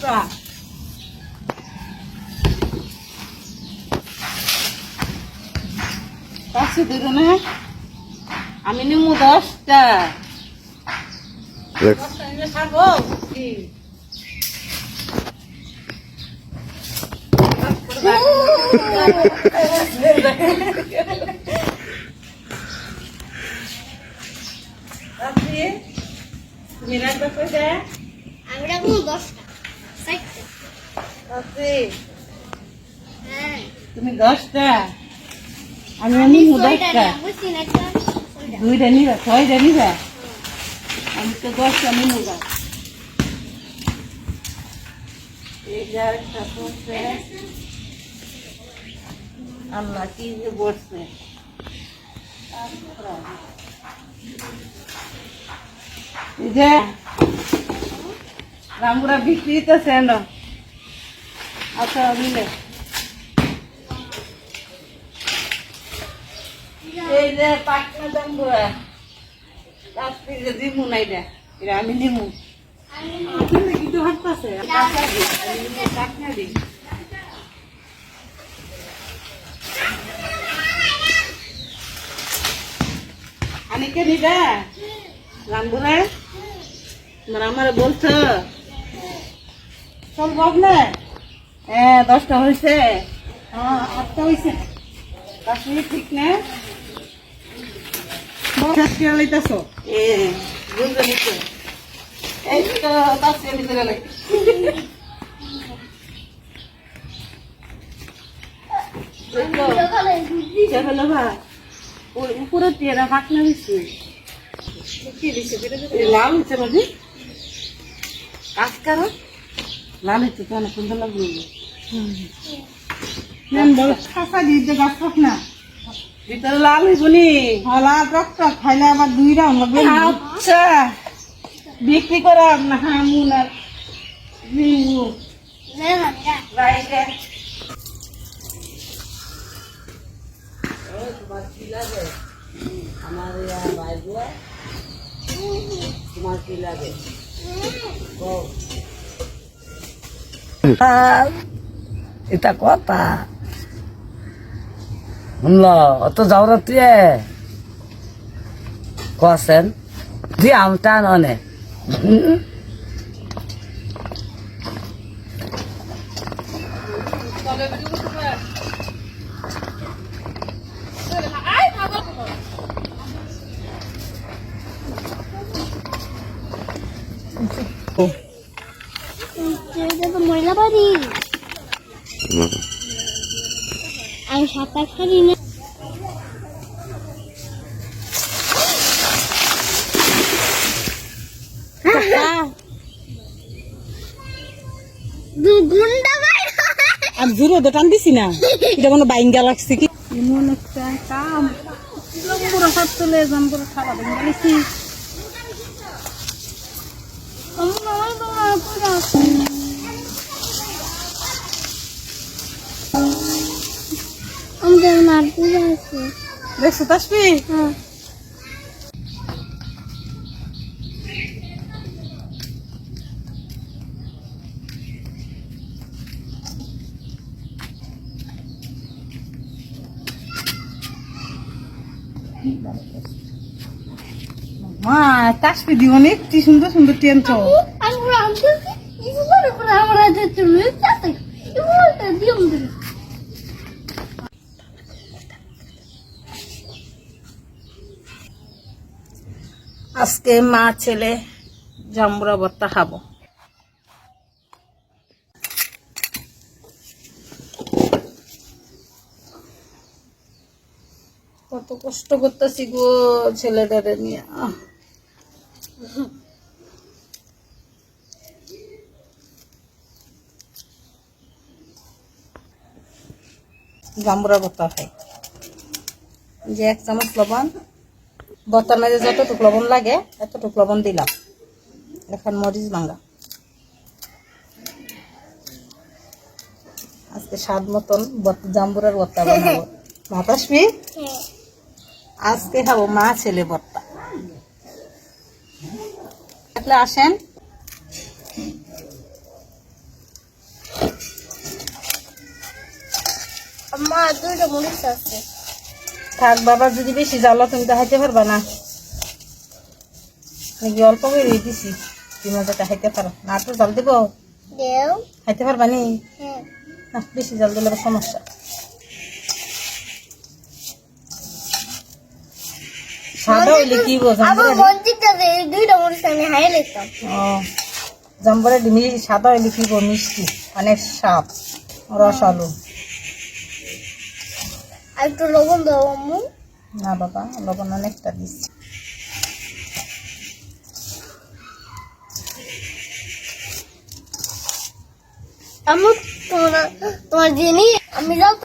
দশটা পাঁচশো দেবে না আমি নিমু দশটা কি তুমি রাখবে কইটা আমি দশটা তুমি দশটা আমি আমি দশটা। দুইটা নিবা ছয়টা নিবা? আমি তো দশটা গা এই যে আরেকটা আল্লাহ কি যে বসছে এই যে রামগুড়া বিক্রি তো সেন আচ্ছা মিলে। এই যে পাটনা জাম্বুরা কাশ্মীরে দিমু নাই রে আমি নিমু। কিন্তু হাঁটতেছে কাকা দি আমি নিমু কাকনা কে নিবে তোমরা আমার বলছো। চল না হ্যাঁ দশটা হয়েছে। হ্যাঁ আটটা হয়েছে। কাশ্মীর ঠিক না? লইতেছ? এ বুঝতে নিচ্ছে এই তো দশ লাই হলো উপরে দিচ্ছে কি দিচ্ছে লাল হচ্ছে মাঝে কাজ করো। লাল হচ্ছে তো অনেক সুন্দর লাগবে খাসা গাছ থাক না। ভিতরে লাল হইব নি। হলা টকটা খাইলে আবার দুই রাউন্ড লাগবে। আচ্ছা। বিক্রি করা না হামুন আর না আমি রাখ রাইটে আমার বাইগুলা তোমার কি লাগে? এটা কথা শুনল অত যাওয়ার তুই কোয়াছেন দি আমটা ননে তো ময়লা বাড়ি আমি সাঁতার কাটি না আর জোরে তো টান দিছি না। এটা কোনো বাইঙ্গা লাগছে কি? এমন একটা কাম। জম্বুরা হাত তুলে জম্বুরা আমার বাবা দেখছ তাসবি মা তাসবি দিও অনেক কি সুন্দর সুন্দর টেনছ আমি পুরো আনতে কিছু করে পুরো আমার হাতে চলে যাচ্ছে বলতে দিও আজকে মা ছেলে জাম্বুরা ভর্তা খাব। কত কষ্ট করতেছি গো ছেলেদের নিয়ে। জাম্বুরা ভর্তা খাই। যে এক চামচ লবণ। ভর্তার মাঝে যতটুকু লবণ লাগে, এতটুকু লবণ দিলাম। এখন মরিচ ভাঙা। আজকে স্বাদ মতন জাম্বুরের ভর্তা বানাবো। ভাত আসবি আজকে খাব মা ছেলে ভর্তা আপনি আসেন। আমার দুটো মরিচ আছে। থাক বাবা যদি বেশি জ্বালা তুমি তো খাইতে পারবা না। নাকি অল্প করে দিছি। তুমি মজাটা খাইতে পারো। না তো জল দিব। খাইতে পারবা নি? হ্যাঁ। না বেশি জল দিলে সমস্যা। সাদা হইলে কি জাম্বরে সাদা হইলে কি মিষ্টি। অনেক সাপ রসালো আর একটু লবণ দাও আম্মু। না বাবা লবণ অনেকটা দিচ্ছি। আম্মু তোমার তোমার জিনিস আমি যাও